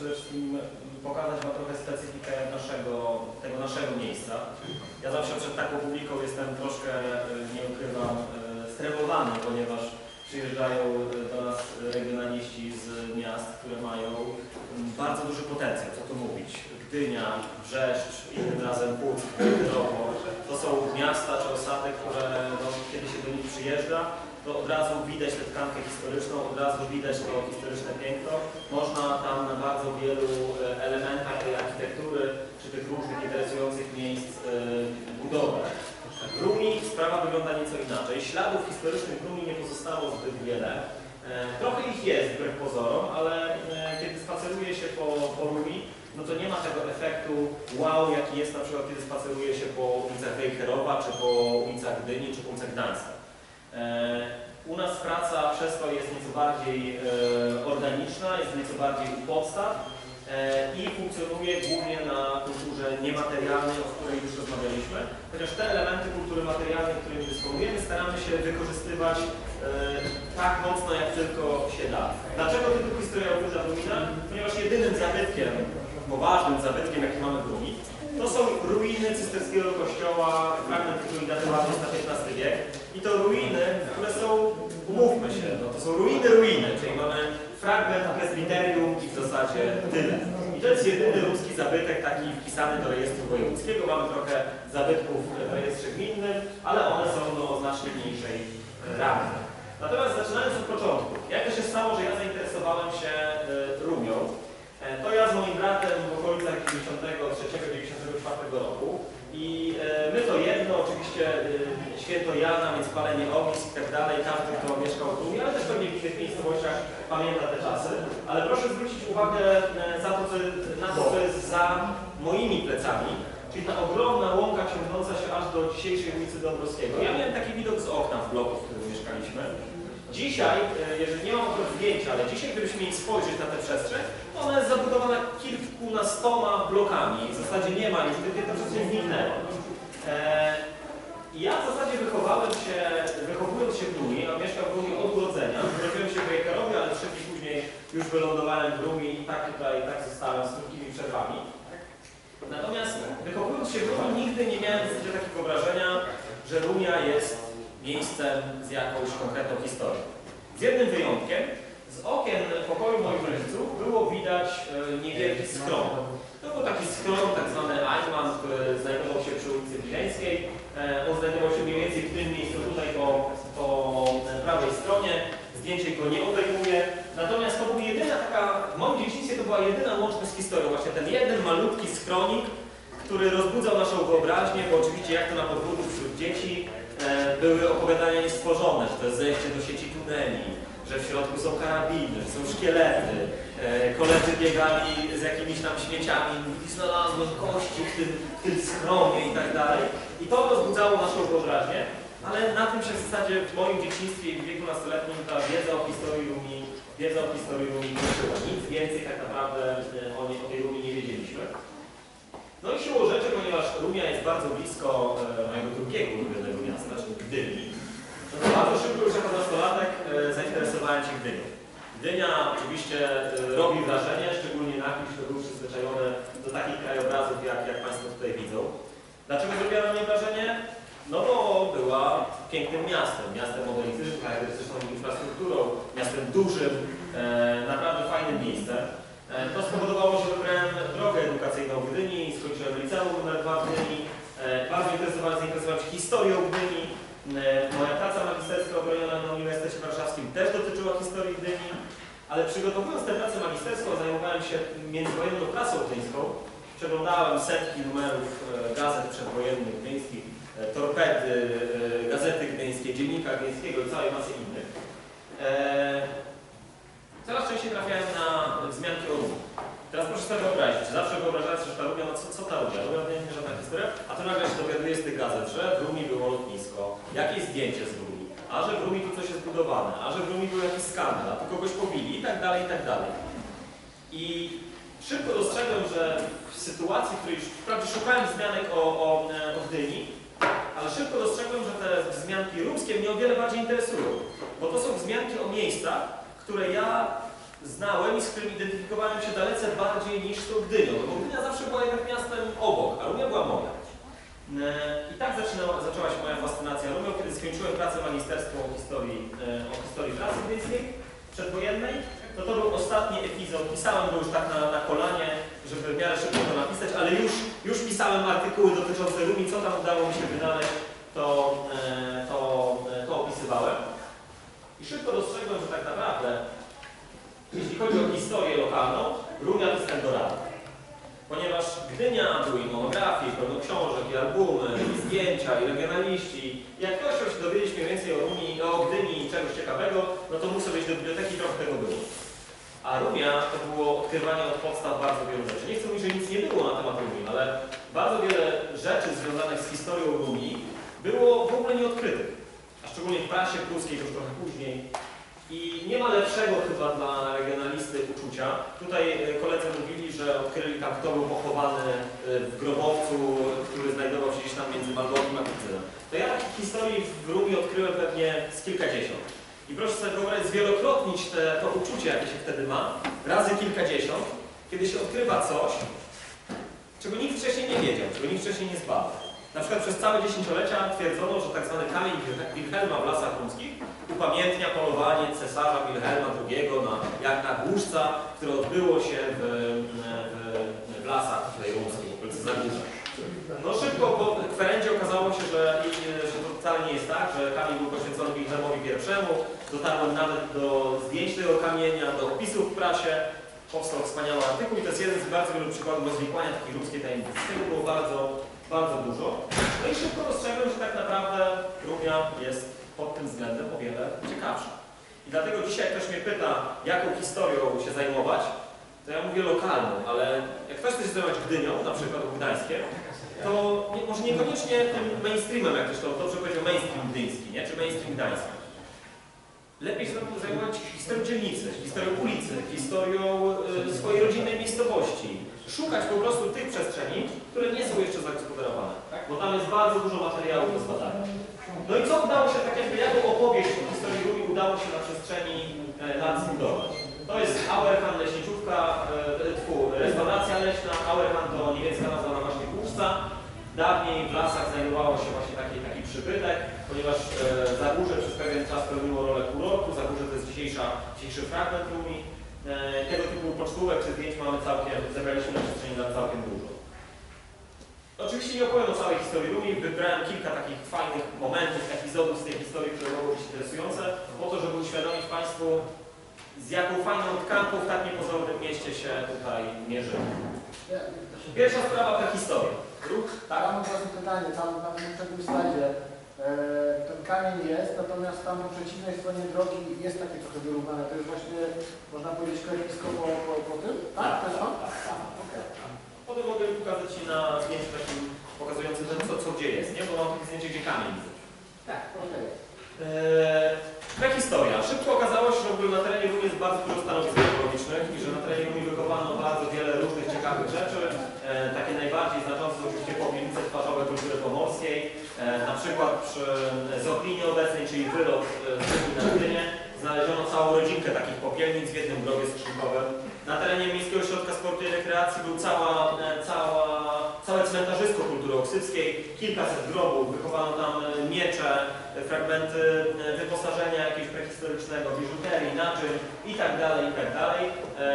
przede wszystkim pokazać Wam trochę specyfikę naszego, tego naszego miejsca. Ja zawsze przed taką publiką jestem troszkę, y, nie ukrywam, y, stremowany, ponieważ przyjeżdżają y, do nas regionaliści z miast, które mają bardzo duży potencjał, co tu mówić. Gdynia, Brzeszcz, innym razem Drogo. To są miasta czy osady, które no, kiedy się do nich przyjeżdża, to od razu widać tę tkankę historyczną, od razu widać to historyczne piękno. Można tam na bardzo wielu e, elementach tej architektury czy tych różnych interesujących miejsc e, budować. W Rumi sprawa wygląda nieco inaczej. Śladów historycznych w Rumi nie pozostało zbyt wiele. E, Trochę ich jest wbrew pozorom, ale kiedy spaceruje się po, po Rumi, no to nie ma tego efektu wow, jaki jest na przykład, kiedy spaceruje się po ulicach Wejherowa, czy po ulicach Gdyni, czy po ulicach Gdańska. E, U nas praca przez to jest nieco bardziej e, organiczna, jest nieco bardziej u podstaw e, i funkcjonuje głównie na kulturze niematerialnej, o której już rozmawialiśmy. Chociaż te elementy kultury materialnej, którymi dysponujemy, staramy się wykorzystywać tak mocno, jak tylko się da. Dlaczego tytuł Historia Obuza Rumina? Ponieważ jedynym zabytkiem, poważnym zabytkiem, jaki mamy w to są ruiny cysterskiego kościoła, fragment, który datowany na XV wiek. I to ruiny, które są, umówmy się, no to są ruiny ruiny, czyli mamy fragment presbiterium i w zasadzie tyle. I to jest jedyny ruski zabytek taki wpisany do rejestru wojewódzkiego. Mamy trochę zabytków w rejestrze gminnym, ale one są no, o znacznie mniejszej ramie. Natomiast zaczynając od początku, jak to się stało, że ja zainteresowałem się e, Rumią, E, To ja z moim bratem w okolicach 93-94 roku i e, my to jedno, oczywiście e, święto Jana, więc palenie ognisk i tak dalej, każdy kto mieszkał w Rumie, ale też pewnie w innych miejscowościach pamięta te czasy. Ale proszę zwrócić uwagę e, za to, co, na to, co jest za moimi plecami, czyli ta ogromna łąka ciągnąca się aż do dzisiejszej ulicy Dąbrowskiego. Ja miałem taki widok z okna w bloku, w którym mieszkaliśmy. Dzisiaj, e, jeżeli nie mam akurat zdjęcia, ale dzisiaj gdybyśmy mieli spojrzeć na tę przestrzeń, ona jest zabudowana kilkunastoma blokami. W zasadzie nie ma już, gdyby ta przestrzeń zniknęła. E, ja w zasadzie wychowałem się, wychowując się w Rumi, a mieszkam w Rumi od urodzenia. Urodziłem się w Wejherowie, ale trzy dni później już wylądowałem w Rumi i tak tutaj, tak zostałem z krótkimi przerwami. Natomiast wychowując się w Rumi, nigdy nie miałem w takiego wrażenia, że Rumia jest miejscem z jakąś konkretną historią. Z jednym wyjątkiem, z okien pokoju moich rodziców było widać e, niewielki schron. To był taki schron, tak zwany Eichmann, który znajdował się przy ulicy Wileńskiej. E, On znajdował się mniej więcej w tym miejscu tutaj po, po prawej stronie. Zdjęcie go nie obejmuje. Natomiast to był jedyna taka, w moim dzieciństwie to była jedyna łączność z historią. Właśnie ten jeden malutki schronik, który rozbudzał naszą wyobraźnię, bo oczywiście jak to na podwórku wśród dzieci e, były opowiadania niestworzone, że to jest zejście do sieci tuneli, że w środku są karabiny, że są szkielety, e, koledzy biegali z jakimiś tam śmieciami, i znalazłem kości w tym, w tym schronie i tak dalej. I to rozbudzało naszą wyobraźnię, ale na tym się w zasadzie w moim dzieciństwie i w wieku nastoletnim ta wiedza o historii Rumi, wiedza o historii Rumi kończyła. Nic więcej tak naprawdę e, o, nie, o tej Rumi nie wiedzieliśmy. No i siłą rzeczy, ponieważ Rumia jest bardzo blisko e, mojego drugiego ulubionego miasta, czyli Gdyni, no to bardzo szybko już jako nastolatek e, zainteresowałem się Gdynią. Gdynia oczywiście e, robi wrażenie, szczególnie na kimś, kto był przyzwyczajony do takich krajobrazów, jak, jak Państwo tutaj widzą. Dlaczego zrobiła na mnie wrażenie? No bo była pięknym miastem, miastem delikatnym, charakterystyczną infrastrukturą, miastem dużym, naprawdę fajnym miejscem. E, To spowodowało, że wybrałem drogę edukacyjną w Gdyni, skończyłem liceum nr 2 w Gdyni. E, Bardzo interesowałem, się historią Gdyni. E, Moja praca magisterska obroniona na Uniwersytecie Warszawskim też dotyczyła historii Gdyni, ale przygotowując tę pracę magisterską zajmowałem się międzywojenną prasą gdyńską. Przeglądałem setki numerów gazet przedwojennych gdyńskich, torpedy, gazety gdyńskie, dziennika gdyńskiego i całej masy innych. Coraz częściej trafiałem na wzmianki o Rumii. Teraz proszę sobie wyobrazić, czy zawsze wyobrażałem sobie, że ta Rumia, no co, co ta Rumia? Rumia to nie jest żadna historia, a tu nagle się dowiaduję z tych gazet, że w Rumii było lotnisko, jakieś zdjęcie z Rumii, a że w Rumii tu coś jest budowane, a że w Rumii był jakiś skandal, a tu kogoś pobili i tak dalej, i tak dalej. I szybko dostrzegłem, że w sytuacji, w której już wprawdzie szukałem wzmianek o, o, e, o Gdyni, ale szybko dostrzegłem, że te wzmianki rumskie mnie o wiele bardziej interesują, bo to są wzmianki o miejscach, które ja znałem i z którym identyfikowałem się dalece bardziej niż tą Gdynią, no bo Gdynia zawsze była jednak miastem obok, a Rumia była moja. E, I tak zaczynała, zaczęła się moja fascynacja Rumią, kiedy skończyłem pracę magisterską o historii, e, o historii pracy gdyńskiej przedwojennej. No to był ostatni epizod, pisałem go już tak na, na kolanie, żeby w miarę szybko to napisać, ale już, już pisałem artykuły dotyczące Rumi, co tam udało mi się wynaleźć, to, e, to, to opisywałem. I szybko dostrzegłem, że tak naprawdę, jeśli chodzi o historię lokalną, Rumia to jest Eldorado. Ponieważ Gdynia były i monografie, pełno książek, i albumy, i zdjęcia, i regionaliści. Jak ktoś chciał się dowiedzieć mniej więcej o Rumi, o Gdyni i czegoś ciekawego, no to sobie iść do biblioteki trochę tego było. A Rumia to było odkrywanie od podstaw bardzo wielu rzeczy. Nie chcę mówić, że nic nie było na temat Rumi, ale bardzo wiele rzeczy związanych z historią Rumi było w ogóle nieodkrytych. A szczególnie w prasie pruskiej, już trochę później. I nie ma lepszego chyba dla regionalisty uczucia. Tutaj e, koledzy mówili, że odkryli tam, kto był pochowany e, w grobowcu, który znajdował się gdzieś tam między Malborkiem a Pizzynem. To ja takich historii w Rumi odkryłem pewnie z kilkadziesiąt. I proszę sobie wyobrazić, zwielokrotnić te, to uczucie, jakie się wtedy ma, razy kilkadziesiąt, kiedy się odkrywa coś, czego nikt wcześniej nie wiedział, czego nikt wcześniej nie zbadał. Na przykład przez całe dziesięciolecia twierdzono, że tak zwany kamień Wilhelma w lasach rumskich upamiętnia polowanie cesarza Wilhelma II na, jak na głuszca, które odbyło się w, w, w lasach tutaj rumskich, w Zagórza. No szybko po kwerendzie okazało się, że, że to wcale nie jest tak, że kamień był poświęcony Wilhelmowi I. Dotarłem nawet do zdjęć tego kamienia, do opisów w prasie. Powstał wspaniały artykuł i to jest jeden z bardzo wielu przykładów rozwikłania takiej ludzkiej tajemnicy. Tego było bardzo, bardzo dużo. No i szybko dostrzegłem, że tak naprawdę Rumia jest pod tym względem o wiele ciekawsza. I dlatego dzisiaj ktoś mnie pyta, jaką historią się zajmować, to ja mówię lokalną, ale jak ktoś chce się zajmować Gdynią, na przykład Gdańskiem, to nie, może niekoniecznie tym mainstreamem, jak ktoś to dobrze powiedział, mainstream gdyński, nie? czy mainstream gdański. Lepiej się zajmować historią dzielnicy, historią ulicy, historią y, swojej rodzinnej miejscowości. Szukać po prostu tych przestrzeni, które nie są jeszcze zagospodarowane, bo tam jest bardzo dużo materiałów do zbadania. No i co udało się, tak jakby jaką opowieść o historii Rumi udało się na przestrzeni e, lat zbudować? To jest Auerhahn leśniczówka, e, tfu, restauracja leśna. Auerhahn to niemiecka nazwa na właśnie Kłuszca. Dawniej w lasach znajdowało się właśnie taki, taki przybytek, ponieważ e, Zagórze przez pewien czas pełniło rolę kurortu. Zagórze to jest dzisiejsza, dzisiejszy fragment Rumi. E, tego typu pocztówek czy zdjęć mamy całkiem, zebraliśmy na przestrzeni lat całkiem dużo. Oczywiście nie opowiem o całej historii Rumi, wybrałem kilka takich fajnych momentów, epizodów z tej historii, które mogą być interesujące, po to, żeby uświadomić Państwu, z jaką fajną tkanką w tak niepozornym mieście się tutaj mierzymy. Pierwsza sprawa to historia. Ruch, Tak, mam pytanie, tam na tym przednim slajdzie ten kamień jest, natomiast tam po przeciwnej stronie drogi jest takie trochę wyrównane. To jest właśnie, można powiedzieć, klepisko po, po, po tym? Tak, jest on? tak, tak. Potem mogę pokazać Ci na zdjęciu takim pokazującym ten, co, co gdzie jest, nie? Bo mam takie zdjęcie, gdzie kamień widać. Tak, okej. Eee, Prehistoria. Szybko okazało się, że w ogóle na terenie Rumi jest bardzo dużo stanowisk archeologicznych i że na terenie Rumi wykopano bardzo wiele różnych ciekawych rzeczy. Eee, takie najbardziej znaczące są oczywiście popielnice twarzowe kultury pomorskiej. Eee, na przykład przy Zoglinie obecnej, czyli wylot e, z na Gdynię, znaleziono całą rodzinkę takich popielnic w jednym grobie skrzynkowym. Na terenie Miejskiego Ośrodka Sportu i Rekreacji był cała, e, cała, całe cmentarzysko kultury oksyckiej, kilkaset grobów, wychowano tam e, miecze, e, fragmenty e, wyposażenia jakiegoś prehistorycznego, biżuterii, naczyń i tak dalej, i tak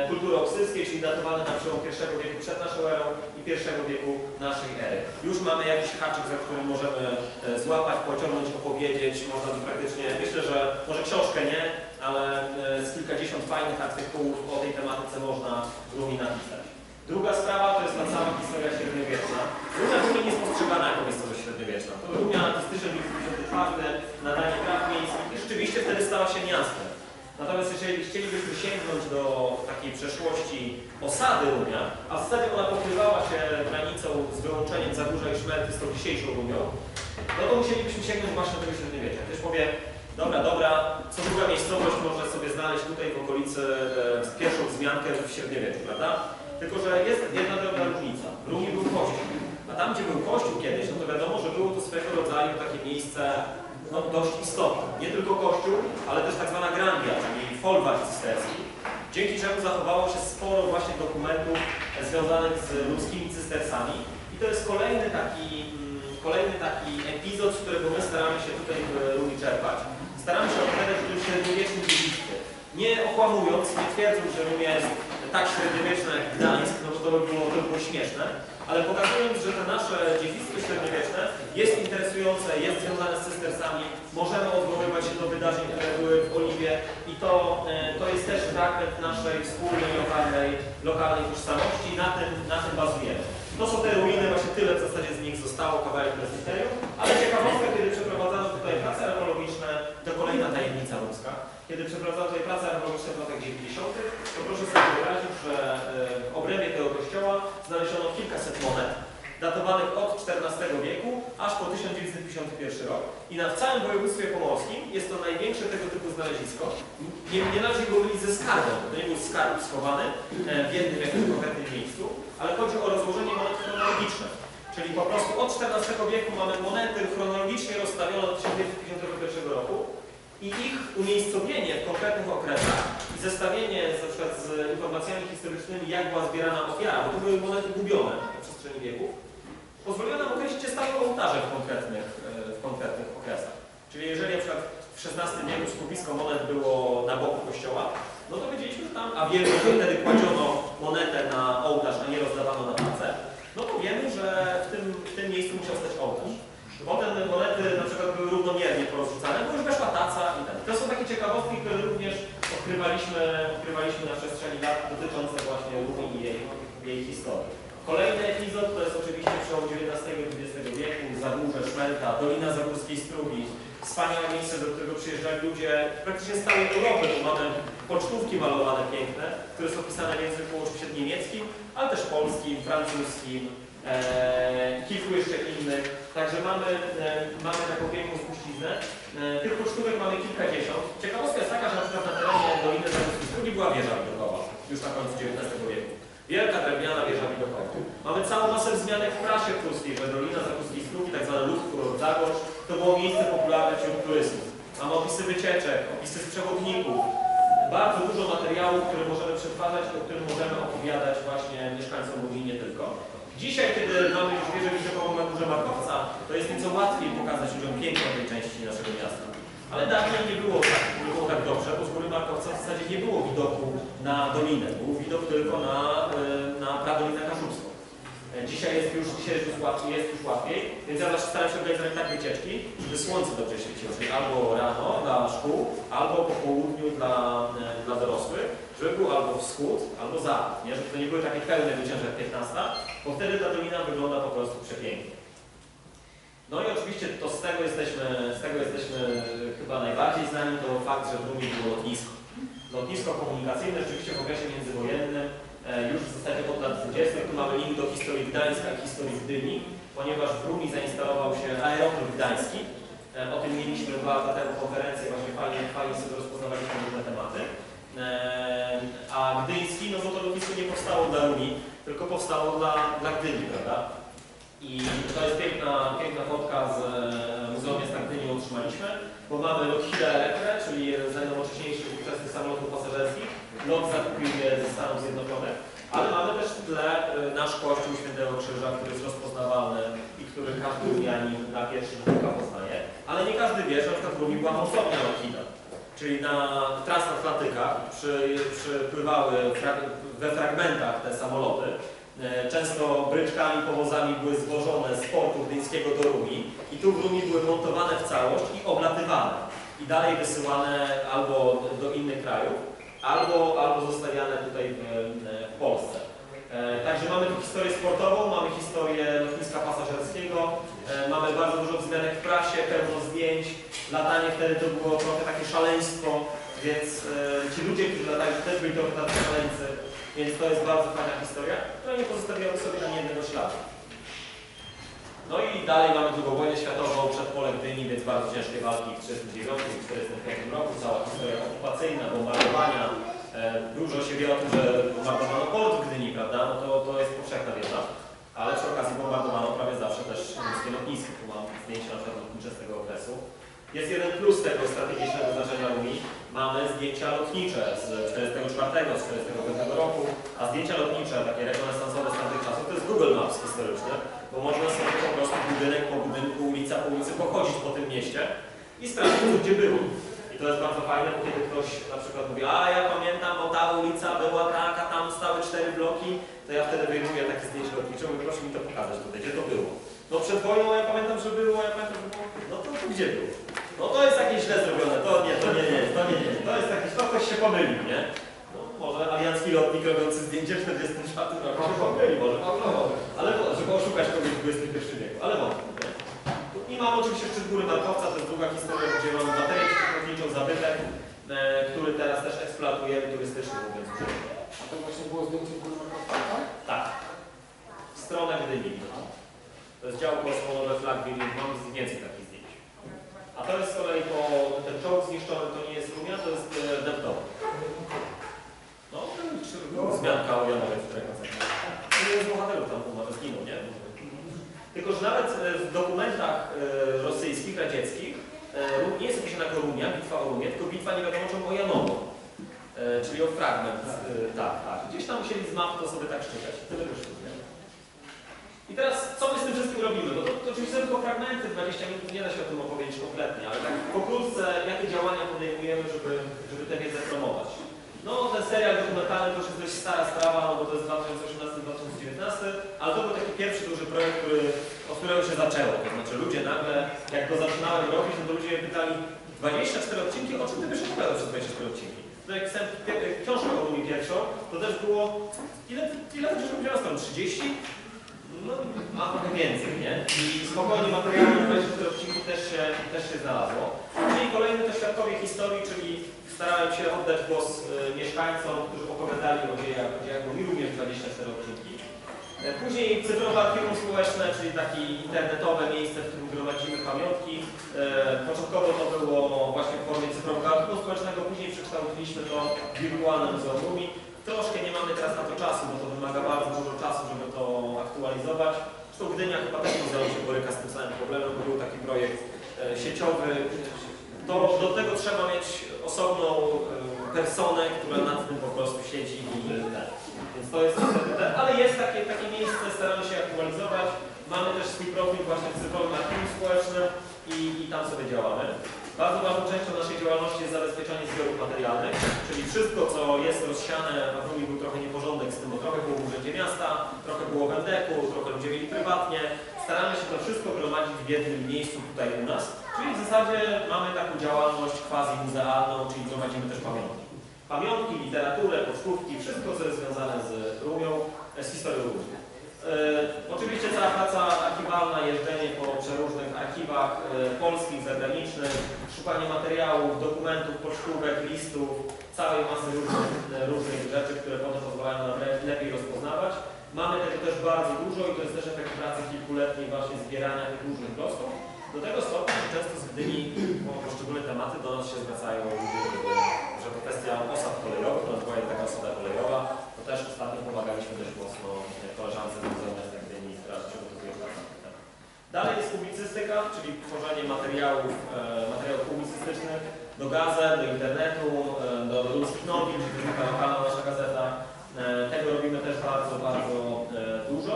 Kultury oksyckiej, czyli datowane na przełom I wieku przed naszą erą i I wieku naszej ery. Już mamy jakiś haczyk, za którym możemy złapać, pociągnąć, opowiedzieć, można by praktycznie, myślę, że może książkę nie, ale z kilkadziesiąt fajnych artykułów o tej tematyce można w Rumi napisać. Druga sprawa to jest ta cała historia średniowieczna. Rumia w ogóle nie jest postrzegana jako miejscowość średniowieczna. To Rumia to styczeń 1954, nadanie praw miejskich i rzeczywiście wtedy stała się miastem. Natomiast jeżeli chcielibyśmy sięgnąć do takiej przeszłości osady Rumia, a w zasadzie ona pokrywała się granicą z wyłączeniem Zagórza i Szmerty z tą dzisiejszą Rumią, no to musielibyśmy sięgnąć właśnie do tego średniowiecza. Ktoś powie, dobra, dobra, co druga miejscowość może sobie znaleźć tutaj w okolicy e, pierwszą wzmiankę w średniowieczu, prawda? Tylko, że jest jedna drobna różnica. W Rumie był kościół, a tam, gdzie był kościół kiedyś, no to wiadomo, że było to swego rodzaju takie miejsce no, dość istotne. Nie tylko kościół, ale też tak zwana grandia, czyli folwark cysterski, dzięki czemu zachowało się sporo właśnie dokumentów związanych z ludzkimi cystersami. I to jest kolejny taki, mm, kolejny taki epizod, z którego my staramy się tutaj w Rumi czerpać. Staramy się opowiadać o tym średniowiecznym dziedzictwie. Nie okłamując, nie twierdząc, że Rumia jest tak średniowieczna jak Gdańsk, no bo to by było, to by było śmieszne, ale pokazując, że to nasze dziedzictwo średniowieczne jest interesujące, jest związane z cystersami, możemy odwoływać się do wydarzeń, które były w Oliwie i to, e, to jest też fragment naszej wspólnej, lokalnej, lokalnej tożsamości na tym, na tym bazujemy. To są te ruiny, właśnie tyle w zasadzie z nich zostało, kawałek prezbiterium, ale ciekawostka, kiedy przeprowadzano tutaj prace archeologiczne, to kolejna tajemnica ludzka. Kiedy przeprowadzano tutaj prace archeologiczne w latach 90., to proszę sobie wyobrazić, że e, w obrębie tego kościoła znaleziono kilkaset monet, datowanych od XIV wieku aż po 1951 rok. I na całym województwie pomorskim jest to największe tego typu znalezisko. Nie, nie należy go mylić ze skarbem, to nie był skarb schowany e, w jednym jakimś konkretnym miejscu, ale chodzi o rozłożenie monet chronologiczne. Czyli po prostu od XIV wieku mamy monety chronologicznie rozstawione od 1951 roku i ich umiejscowienie w konkretnych okresach i zestawienie na przykład z informacjami historycznymi, jak była zbierana ofiara, bo to były monety gubione na przestrzeni wieków, pozwoliło nam określić, gdzie stały ołtarze w konkretnych, e, w konkretnych okresach. Czyli jeżeli na przykład w XVI wieku skupisko monet było na boku kościoła, no to wiedzieliśmy, że tam, a wiemy, że wtedy kładziono monetę na ołtarz, a nie rozdawano na tace, no to wiemy, że w tym, w tym miejscu musiał stać ołtarz. Potem monety na przykład były równomiernie porozrzucane, bo już weszła taca i ten. To są takie ciekawostki, które również odkrywaliśmy, odkrywaliśmy na przestrzeni lat dotyczące właśnie Rumi i jej, jej historii. Kolejny epizod to jest oczywiście przełom XIX i XX wieku, Zagórze, Szmelka, Dolina Zagórskiej Strugi. Wspaniałe miejsce, do którego przyjeżdżali ludzie praktycznie z całej Europy, bo mamy pocztówki malowane piękne, które są pisane w języku oczywiście niemieckim, ale też polskim, francuskim, e, kilku jeszcze innych. Także mamy, e, mamy taką piękną spuściznę. E, tych pocztówek mamy kilkadziesiąt. Ciekawostka jest taka, że na przykład na terenie Doliny Zagórskiej Strugi była wieża widokowa, już na końcu XIX wieku. Wielka drewniana wieża widokowa. Mamy całą masę wzmianek w prasie pruskiej, że Dolina Zagórskiej Strugi, tak zwany Luftkurort to było miejsce popularne wśród turystów. Mamy opisy wycieczek, opisy z przewodników, bardzo dużo materiałów, które możemy przetwarzać, o którym możemy opowiadać właśnie mieszkańcom Łodzi nie tylko. Dzisiaj, kiedy mamy już wieżę widokową na górze Markowca, to jest nieco łatwiej pokazać ludziom piękno tej części naszego miasta. Ale dawniej nie było tak, nie było tak dobrze, bo z góry Markowca w zasadzie nie było widoku na dolinę. Był widok tylko na, y, na pradolinę Kaszubską. E, Dzisiaj jest już, dzisiaj jest już, łatwiej, jest już łatwiej, więc ja zawsze staram się organizować tak wycieczki, żeby słońce dobrze świeciło, czyli albo rano dla szkół, albo po południu dla, e, dla dorosłych, żeby był albo wschód, albo zachód, nie? żeby to nie były takie pełne wyciąże jak 15, bo wtedy ta dolina wygląda po prostu przepięknie. No i oczywiście to z tego jesteśmy, z tego jesteśmy chyba najbardziej znani, to fakt, że w Rumie było lotnisko. Lotnisko komunikacyjne rzeczywiście w okresie międzywojennym E, już w zasadzie od lat 20. Tu mamy link do historii Gdańska i historii Gdyni, ponieważ w Rumi zainstalował się aeroklub gdański. E, O tym mieliśmy dwa lata temu konferencję, właśnie fajnie, fajnie sobie rozpoznawaliśmy różne tematy. E, A gdyński, no bo to lotnisko nie powstało dla Rumi, tylko powstało dla, dla Gdyni, prawda? I to jest piękna, piękna fotka z e, Muzeum Miasta Gdyni otrzymaliśmy, bo mamy Lockheed Electre, czyli jeden z najnowocześniejszych ówczesnych samolotów pasażerskich. Lot zakupił je ze Stanów Zjednoczonych, ale mamy też w tle e, nasz Kościół Świętego Krzyża, który jest rozpoznawalny i który każdy Rumianin na pierwszy rzut oka poznaje. Ale nie każdy wie, że na przykład w była montownia Lockheeda. Czyli na transatlantykach przy, przypływały we fragmentach te samoloty. E, Często bryczkami, powozami były zwożone z portu gdyńskiego do Rumi i tu w Rumi były montowane w całość i oblatywane. I dalej wysyłane albo do innych krajów, albo, albo zostawiane tutaj w, w Polsce. E, Także mamy tu historię sportową, mamy historię lotniska pasażerskiego, e, mamy bardzo dużo wzmianek w prasie, pełno zdjęć. Latanie wtedy to było trochę takie szaleństwo, więc e, ci ludzie, którzy latają, też byli trochę tacy szaleńcy, więc to jest bardzo fajna historia, która nie pozostawiała sobie ani jednego śladu. No i dalej mamy drugą wojnę światową, przedpole Gdyni, więc bardzo ciężkie walki w 1939 i 1945 roku, cała historia okupacyjna, bombardowania. E, dużo się wie o tym, że bombardowano port w Gdyni, prawda? No to, to jest powszechna wiedza. Ale przy okazji bombardowano prawie zawsze też ruskie lotnisko. Tu mam zdjęcie na przykład lotnicze z tego okresu. Jest jeden plus tego strategicznego znaczenia Rumi. Mamy zdjęcia lotnicze z 44, z 45 roku, a zdjęcia lotnicze, takie rekonesansowe z tamtych czasów, to jest Google Maps historyczny, bo można sobie po prostu budynek po budynku, ulica po ulicy pochodzić po tym mieście i sprawdzić, gdzie było. I to jest bardzo fajne, bo kiedy ktoś na przykład mówi, a ja pamiętam, bo ta ulica była taka, tam stały cztery bloki, to ja wtedy wyjmuję takie zdjęcie lotnicze, mówię, proszę mi to pokazać tutaj, gdzie to było. No przed wojną ja pamiętam, że było, ja pamiętam, że było, no to, to gdzie było? No to jest jakieś źle zrobione, to nie, to nie, nie, to nie, nie, to jest jakieś, to ktoś się pomylił, nie? No może aliancki lotnik robiący zdjęcie w 44 roku się pomylił, może, ale żeby oszukać kogoś w XXI wieku, ale wątpię, nie? I mamy oczywiście szczyt góry Markowca, to jest druga historia, gdzie mamy baterię przeciwlotniczą, zabytek, e, który teraz też eksploatujemy turystycznie, mówiąc. A to właśnie było zdjęcie góry Markowca, tak? Tak. W stronę Gdyni. To jest działko osłonowe flag William, mam więcej takich zdjęć. A to jest z kolei po ten czołg zniszczony, to nie jest Rumia, to jest e, Deptowy. No, ten czy- wzmianka o Janowie w której Jeden z bohaterów tam umarł, zginął, nie? Tylko, że nawet e, w dokumentach e, rosyjskich, radzieckich e, Rum- nie jest opisana jako Rumia, bitwa o Rumię, tylko bitwa nie wiadomo czemu o Janowo. E, czyli o fragment. E, tak, tak. Gdzieś tam musieli z map to sobie tak szczytać. Tyle wyszło, nie? I teraz, co my z tym wszystkim robimy? No to, to oczywiście tylko fragmenty, 20 minut nie da się o tym opowiedzieć kompletnie, ale tak pokrótce, jakie działania podejmujemy, żeby, żeby tę wiedzę promować. No, ten serial dokumentalny to już jest dość stara sprawa, no bo to jest 2018-2019, ale to był taki pierwszy duży projekt, który, od którego się zaczęło. To znaczy ludzie nagle, jak go zaczynałem robić, no to ludzie mnie pytali 24 odcinki, o czym ty byś opowiadał przez 24 odcinki? No jak pisałem książkę o Unii pierwszą, to też było, ile, ile to wziąłem stron? 30? No, a trochę więcej, nie? I spokojnie materiału na 24 odcinki też się, też się znalazło. Czyli kolejny to świadkowie historii, czyli starałem się oddać głos y, mieszkańcom, którzy opowiadali o dziejach, o dziejach Unii, również 24 odcinki. E, Później cyfrowe archiwum społeczne, czyli takie internetowe miejsce, w którym gromadzimy pamiątki. E, Początkowo to było właśnie w formie cyfrowego archiwum społecznego, później przekształciliśmy to w wirtualne muzeum. Troszkę nie mamy teraz na to czasu, bo to wymaga bardzo dużo czasu, żeby to aktualizować. Zresztą Gdynia chyba też muzeum się boryka z tym samym problemem, bo był taki projekt e, sieciowy. To, do tego trzeba mieć osobną e, personę, która nad tym po prostu siedzi i ten. Więc to jest niestety ale jest takie, takie miejsce, staramy się aktualizować. Mamy też swój profil właśnie w cyfrowym archiwum społecznym i, i tam sobie działamy. Bardzo ważną częścią naszej działalności jest zabezpieczanie zbiorów materialnych, czyli wszystko, co jest rozsiane, na Rumi był trochę nieporządek z tym, bo trochę było w urzędzie miasta, trochę było w NDK-u, trochę ludzie mieli prywatnie. Staramy się to wszystko gromadzić w jednym miejscu tutaj u nas, czyli w zasadzie mamy taką działalność quasi-muzealną, czyli gromadzimy też pamiątki. Pamiątki, literaturę, pocztówki, wszystko, co jest związane z Rumią, e, z historią Rumi. E, oczywiście cała praca archiwalna, archiwach e, polskich, zagranicznych, szukanie materiałów, dokumentów, pocztówek, listów, całej masy różnych, e, różnych rzeczy, które potem pozwalają nam le- lepiej rozpoznawać. Mamy tego też bardzo dużo i to jest też efekt pracy kilkuletniej właśnie zbierania tych różnych klocków. Do tego stopnia, że często z Gdyni po poszczególne tematy do nas się zwracają że to kwestia osad kolejowych, to była taka osada kolejowa, to też ostatnio pomagaliśmy dość mocno e, koleżance z Muzeum Miasta Gdyni, która przygotowuje pracę na ten temat. Dalej jest publicystyka, czyli tworzenie materiałów, e, materiałów publicystycznych do gazet, do internetu, e, do, ludzkich nowin, czyli taka lokalna nasza gazeta. E, tego robimy też bardzo, bardzo dużo.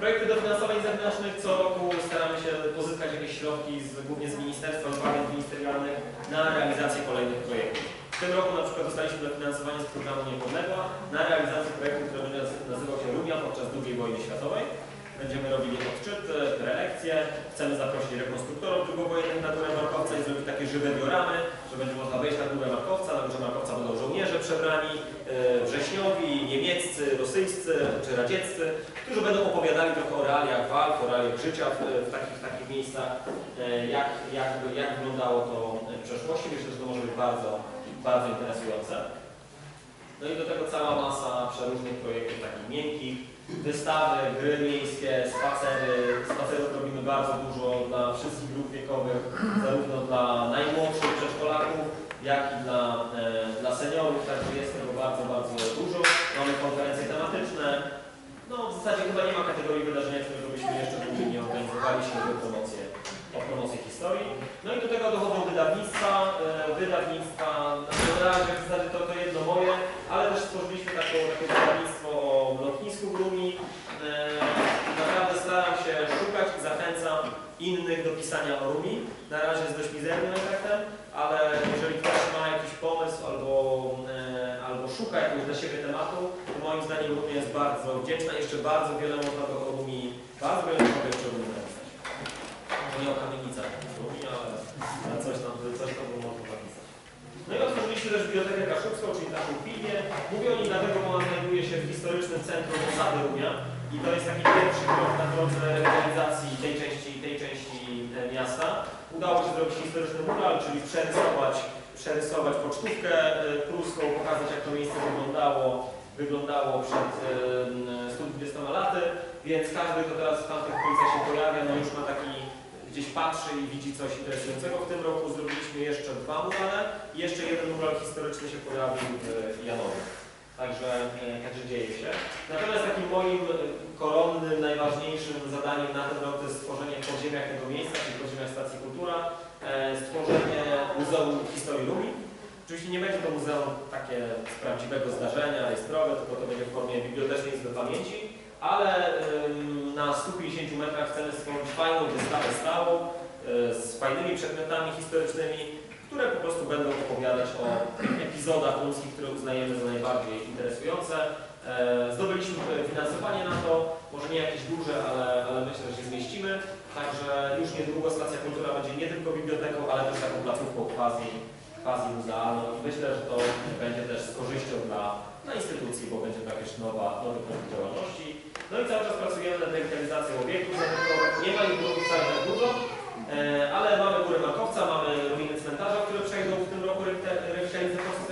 Projekty dofinansowań zewnętrznych co roku staramy się pozyskać jakieś środki z, głównie z ministerstwa, z agent ministerialnych na realizację kolejnych projektów. W tym roku na przykład dostaliśmy dofinansowanie z programu Niepodległa na realizację projektu, który będzie nazywał się Rumia podczas II wojny światowej. Będziemy robili odczyty, prelekcje, chcemy zaprosić rekonstruktorów drugowojennych na górę Markowca i zrobić takie żywe dioramy, że będzie można wejść na górę Markowca, na górze Markowca będą żołnierze przebrani, e, wrześniowi, niemieccy, rosyjscy czy radzieccy, którzy będą opowiadali trochę o realiach walk, o realiach życia w, w, takich, w takich miejscach, e, jak, jak, jak wyglądało to w przeszłości. Myślę, że to może być bardzo, bardzo interesujące. No i do tego cała masa przeróżnych projektów takich miękkich, wystawy, gry miejskie, spacery. Spacerów robimy bardzo dużo dla wszystkich grup wiekowych, zarówno dla najmłodszych przedszkolaków, jak i dla, e, dla seniorów, także jest tego bardzo, bardzo dużo. Mamy konferencje tematyczne. No w zasadzie chyba nie ma kategorii wydarzenia, którego byśmy jeszcze nigdy nie organizowali, jeśli o promocję, o promocję historii. No i do tego dochodzą wydawnictwa, e, wydawnictwa, na razie w zasadzie to, to jedno moje, ale też stworzyliśmy taką, takie wydawnictwo o lotnisku Grumi. E, naprawdę staram się szukać i zachęcam innych do pisania o Rumi. Na razie jest dość mizernym efektem, ale jeżeli ktoś ma jakiś pomysł albo, e, albo szuka jakiegoś dla siebie tematu, to moim zdaniem Rumi jest bardzo wdzięczna. Jeszcze bardzo wiele można do Rumi, bardzo wiele można jeszcze Rumi napisać. Nie o kamienicach Rumi, ale coś tam, coś tam było no i otworzyliśmy też Bibliotekę Kaszubską, czyli taką filię. Mówię o niej dlatego, bo ona znajduje się w historycznym centrum osady Rumia i to jest taki pierwszy krok na drodze rewitalizacji tej części, tej części e, miasta. Udało się zrobić historyczny mural, czyli przerysować, przerysować pocztówkę e, pruską, pokazać jak to miejsce wyglądało, wyglądało przed e, 120 laty, więc każdy, kto teraz w tamtych okolicach się pojawia, no już ma taki gdzieś patrzy i widzi coś interesującego. W tym roku zrobiliśmy jeszcze dwa murale i jeszcze jeden mural historyczny się pojawił w Janowie. Także, e, także dzieje się. Natomiast takim moim e, koronnym, najważniejszym zadaniem na ten rok to jest stworzenie w tego miejsca, czyli podziemiach stacji Kultura, e, stworzenie Muzeum Historii Rumi. Oczywiście nie będzie to muzeum takie z prawdziwego zdarzenia, rejestrowe, tylko to będzie w formie bibliotecznej izby pamięci, ale na 150 metrach chcemy stworzyć fajną wystawę stałą y, z fajnymi przedmiotami historycznymi, które po prostu będą opowiadać o epizodach rumskich, które uznajemy za najbardziej interesujące. E, Zdobyliśmy e, finansowanie na to, może nie jakieś duże, ale, ale myślę, że się zmieścimy. Także już niedługo Stacja Kultura będzie nie tylko biblioteką, ale też taką placówką quasi, quasi muzealną myślę, że to będzie też z korzyścią dla, dla instytucji, bo będzie to jakieś nowa, nowy punkt działalności. No i cały czas pracujemy nad rewitalizacją obiektów, dlatego nie ma ich wcale tak dużo, e, ale mamy Górę Makowca, mamy ruiny cmentarza, które przejdą w tym roku rewitalizacji, proces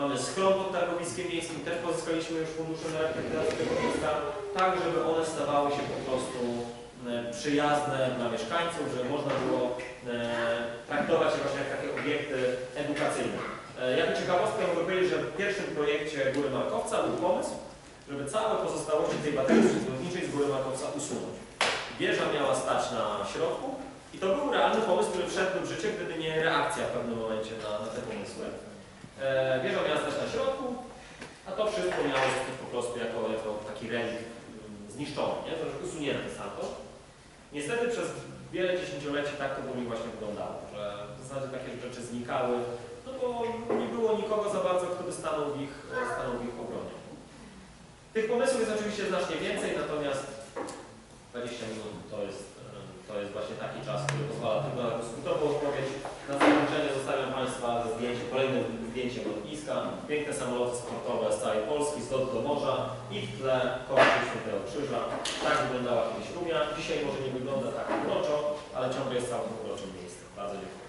mamy schron pod Targowiskiem Miejskim, też pozyskaliśmy już fundusze na rewitalizację tego miejsca, tak żeby one stawały się po prostu e, przyjazne dla mieszkańców, żeby można było e, traktować je właśnie jak takie obiekty edukacyjne. E, Jako ciekawostkę mogę powiedzieć, że w pierwszym projekcie Góry Markowca był pomysł, żeby całe pozostałości tej baterii przyzwolniczej z Góry Markowca usunąć. Wieża miała stać na środku i to był realny pomysł, który wszedł w życie, gdyby nie reakcja w pewnym momencie na, na te pomysły. E, wieża miała stać na środku, a to wszystko miało zostać po prostu jako, jako taki relikt mm, zniszczony, nie? To już stamtąd. Niestety przez wiele dziesięcioleci tak to w właśnie wyglądało, że w zasadzie takie rzeczy znikały, bo nie było nikogo za bardzo, kto by stanął w ich, stanął w ich obronie. Tych pomysłów jest oczywiście znacznie więcej, natomiast 20 minut to jest, to jest właśnie taki czas, który pozwala tylko na skrótową odpowiedź. Na zakończenie zostawiam Państwa ze zdjęciem, kolejnym zdjęciem lotniska. Piękne samoloty sportowe z całej Polski, z lotu do morza i w tle kościół Świętego Krzyża. Tak wyglądała kiedyś Rumia. Dzisiaj może nie wygląda tak uroczo, ale ciągle jest całkiem uroczym miejscem. Bardzo dziękuję.